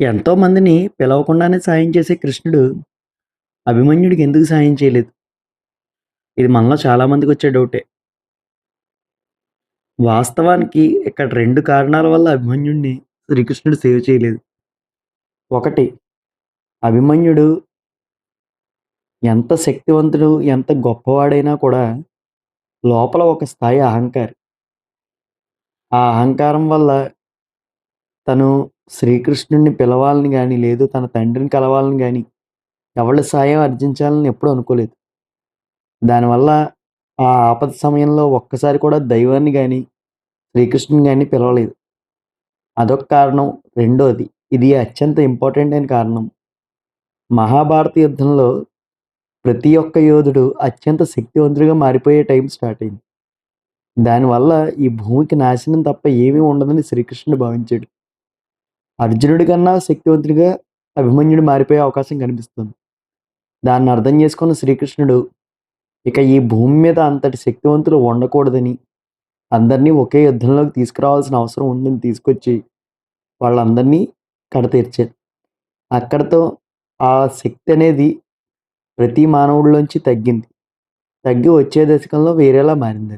ఎంతో మందిని పిలవకుండానే సాయం చేసే కృష్ణుడు అభిమన్యుడికి ఎందుకు సాయం చేయలేదు? ఇది మనలో చాలా మందికొచ్చే డౌటే. వాస్తవానికి ఇక్కడ రెండు కారణాల వల్ల అభిమన్యుడిని శ్రీకృష్ణుడు సేవ్ చేయలేదు. ఒకటి అభిమన్యుడు ఎంత శక్తివంతుడు, ఎంత గొప్పవాడైనా కూడా లోపల ఒక స్థాయి అహంకారి. ఆ అహంకారం వల్ల తను శ్రీకృష్ణుడిని పిలవాలని కానీ లేదు తన తండ్రిని కలవాలని కానీ ఎవరి సాయం అర్జించాలని ఎప్పుడూ అనుకోలేదు. దానివల్ల ఆ ఆపద సమయంలో ఒక్కసారి కూడా దైవాన్ని కానీ శ్రీకృష్ణుని కానీ పిలవలేదు. అదొక కారణం. రెండోది ఇది అత్యంత ఇంపార్టెంట్ అయిన కారణం. మహాభారత యుద్ధంలో ప్రతి ఒక్క యోధుడు అత్యంత శక్తివంతుడిగా మారిపోయే టైం స్టార్ట్ అయింది. దానివల్ల ఈ భూమికి నాశనం తప్ప ఏమీ ఉండదని శ్రీకృష్ణుడు భావించాడు. అర్జునుడి కన్నా శక్తివంతుడిగా అభిమన్యుడు మారిపోయే అవకాశం కనిపిస్తుంది. దాన్ని అర్థం చేసుకున్న శ్రీకృష్ణుడు ఇక ఈ భూమి మీద అంతటి శక్తివంతులు ఉండకూడదని, అందరినీ ఒకే యుద్ధంలోకి తీసుకురావాల్సిన అవసరం ఉందని తీసుకొచ్చి వాళ్ళందరినీ కడతీర్చారు. అక్కడతో ఆ శక్తి అనేది ప్రతి మానవుడిలోంచి తగ్గింది. తగ్గి వచ్చే దశకంలో వేరేలా మారింది